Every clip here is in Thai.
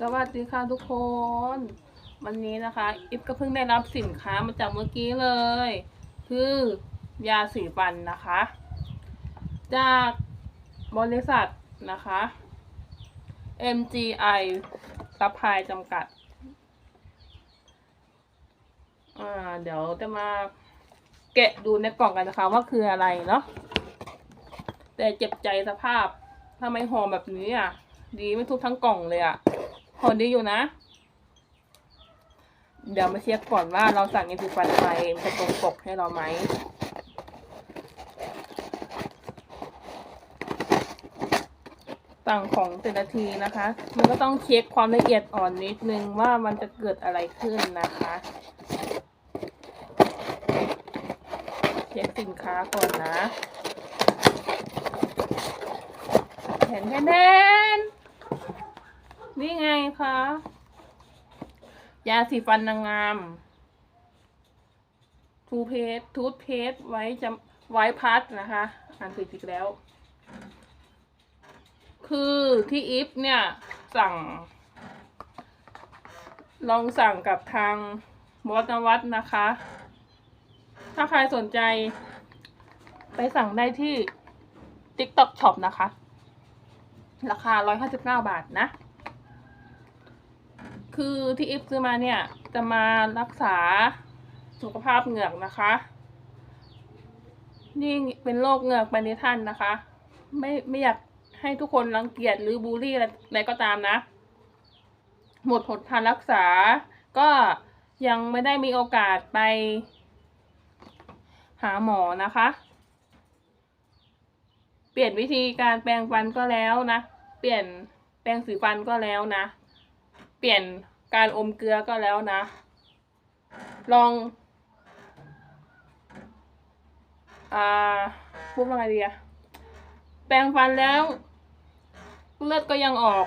สวัสดีค่ะทุกคน วันนี้นะคะอิฟก็เพิ่งได้รับสินค้ามาจากเมื่อกี้เลย คือยาสีฟันนะคะ จากบริษัทนะคะ MGI ซัพพลายจำกัด อ่า เดี๋ยวจะมาแกะดูในกล่องกันนะคะว่าคืออะไรเนาะแต่เจ็บใจสภาพทำไมห่อแบบนี้อะ ดีไม่ทุกทั้งกล่องเลยอะ ห่อดีอยู่นะ เดี๋ยวมาเช็คก่อนว่าเราสั่งเอ็นซีฟันไปจะตรงปกให้เราไหมสั่งของแต่ละทีนะคะ มันก็ต้องเช็คความละเอียดอ่อนนิดนึงว่ามันจะเกิดอะไรขึ้นนะคะ เช็คสินค้าก่อนนะเห็นแนๆ นี่ไงคะยาสีฟันนางงาม ทูเพสทูธเพสไว้จำไว้พัดนะคะอ่านผิดอีกแล้ว คือที่อีฟเนี่ย สั่ง ลองสั่งกับทางบอสนวัตนะคะ ถ้าใครสนใจ ไปสั่งได้ที่ TikTok Shop นะคะ ราคา 159 บาทนะ คือที่อิฟซื้อมาเนี่ย จะมารักษาสุขภาพเหงือกนะคะ นี่เป็นโรคเหงือกปณิทันนะคะ ไม่ไม่อยากให้ทุกคนรังเกียจหรือบูลลี่อะไรก็ตามนะ หมดหนทางรักษา ก็ยังไม่ได้มีโอกาสไป หาหมอนะคะ เปลี่ยนวิธีการแปรงฟันก็แล้วนะ เปลี่ยนแปรงสีฟันก็แล้วนะ ปลี่ยนการอมเกลือก็แล้วนะ ลองอ่าพูดว่าไงดีอะแปรงฟันแล้ว เลือดก็ยังออก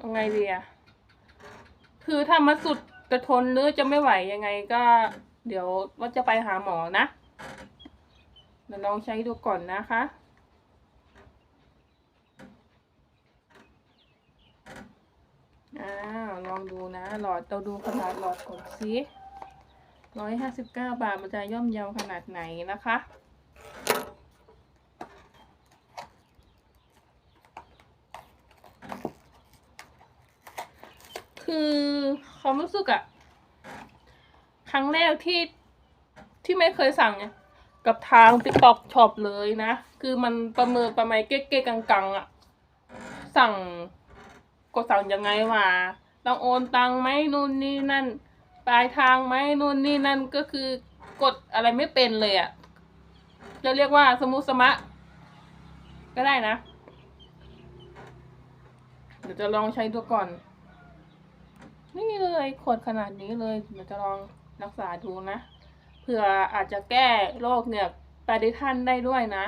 ยังไงดีอะคือถ้ามาสุดจะทนหรือจะไม่ไหวยังไงก็ เดี๋ยวว่าจะไปหาหมอนะเดี๋ยวลองใช้ดูก่อนนะคะ อ้าวล องดูนะ หลอดเราดูขนาดหลอดก่อนสิร้อยห้าสิบเก้าบาทมันจะย่อมเยาวขนาดไหนนะคะ คือความรู้สึกอะครั้งแรกที่ที่ไม่เคยสั่งเนี่ยกับทาง TikTok Shop เลยนะ คือมันประเมินประมาณเก๊ๆกังๆอะสั่งกดสั่งยังไงว่า ต้องโอนตังไหมนู่นนี่นั่น ปลายทางไหมนู่นนี่นั่นก็คือกดอะไรไม่เป็นเลยอะ่ะจะเรียกว่าสมุสมะ ก็ได้นะ เดี๋ยวจะลองใช้ดูก่อน นี่เลยขวดขนาดนี้เลย เดี๋ยวจะลองรักษาดูนะเผื่ออาจจะแก้โรคเหงือกปาดิทันได้ด้วยนะ